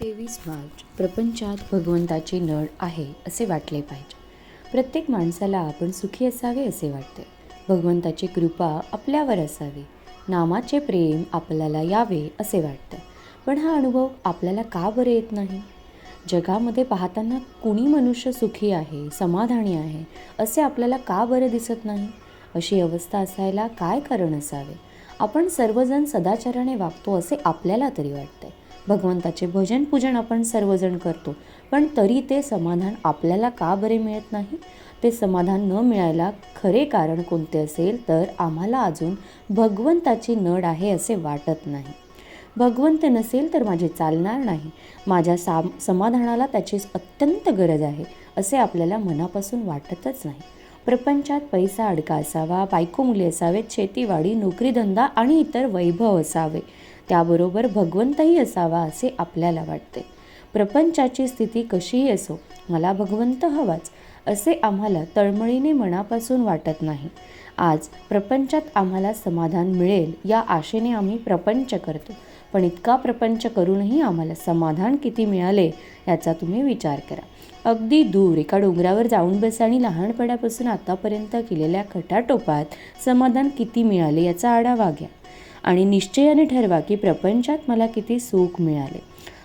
तेवीस मार्च प्रपंचात भगवंताची नळ आहे असे वाटले पाहिजे. प्रत्येक माणसाला आपण सुखी असावे असे वाटते. भगवंताची कृपा आपल्यावर असावी. नामाचे प्रेम आपल्याला यावे असे वाटते. पण हा अनुभव आपल्याला का बरं येत नाही? जगामध्ये पाहताना कुणी मनुष्य सुखी आहे समाधानी आहे असे आपल्याला का बरं दिसत नाही? अशी अवस्था असायला काय कारण असावे? आपण सर्वजण सदाचाराने वागतो असे आपल्याला तरी वाटते. भगवंताचे भजन पूजन आपण सर्वजण करतो. पण तरी ते समाधान आपल्याला का बरे मिळत नाही? ते समाधान न मिळायला खरे कारण कोणते असेल तर आम्हाला अजून भगवंताची नड आहे असे वाटत नाही. भगवंत नसेल तर माझे चालणार नाही. माझ्या साम समाधानाला त्याची अत्यंत गरज आहे असे आपल्याला मनापासून वाटतच नाही. प्रपंचात पैसा अडका असावा बायको मुली असावेत शेतीवाडी नोकरीधंदा आणि इतर वैभव असावे. त्याबरोबर भगवंतही असावा असे आपल्याला वाटते. प्रपंचाची स्थिती कशीही असो मला भगवंत हवाच असे आम्हाला तळमळीने मनापासून वाटत नाही. आज प्रपंचात आम्हाला समाधान मिळेल या आशेने आम्ही प्रपंच करतो. पण इतका प्रपंच करूनही आम्हाला समाधान किती मिळाले याचा तुम्ही विचार करा. अगदी दूर एका डोंगरावर जाऊन बसा आणि लहानपणापासून आतापर्यंत केलेल्या खटाटोपात समाधान किती मिळाले याचा आढावा घ्या. आणि निश्चयाने ठरवा की प्रपंचात मला किती सुख मिळाले.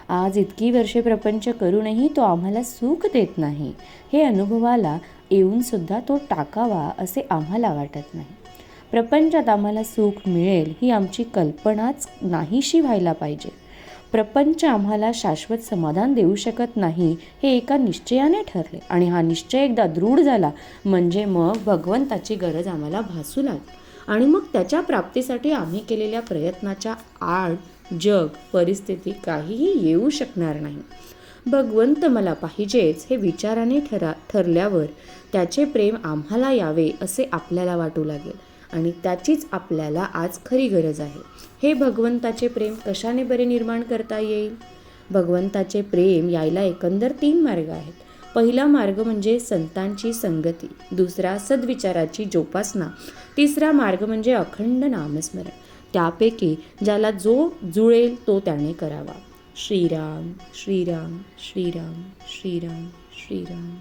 आज इतकी वर्षे प्रपंच करूनही तो आम्हाला सुख देत नाही. हे अनुभवाला येऊनसुद्धा तो टाकावा असे आम्हाला वाटत नाही. प्रपंचात आम्हाला सुख मिळेल ही आमची कल्पनाच नाहीशी व्हायला पाहिजे. प्रपंच आम्हाला शाश्वत समाधान देऊ शकत नाही हे एका निश्चयाने ठरले आणि हा निश्चय एकदा दृढ झाला. म्हणजे मग भगवंताची गरज आम्हाला भासू लागली. आणि मग त्याच्या प्राप्तीसाठी आम्ही केलेल्या प्रयत्नाच्या आड जग परिस्थिती काहीही येऊ शकणार नाही. भगवंत मला पाहिजेच हे विचाराने ठरा ठरल्यावर त्याचे प्रेम आम्हाला यावे असे आपल्याला वाटू लागेल आणि त्याचीच आपल्याला आज खरी गरज आहे. हे भगवंताचे प्रेम कशाने बरे निर्माण करता येईल? भगवंताचे प्रेम यायला एकंदर तीन मार्ग आहेत. पहिला मार्ग म्हणजे संतांची संगती दुसरा सद्विचाराची जोपासना तिसरा मार्ग म्हणजे अखंड नामस्मरण. त्यापैकी ज्याला जो जुळेल तो त्याने करावा. श्रीराम श्रीराम श्रीराम श्रीराम श्रीराम.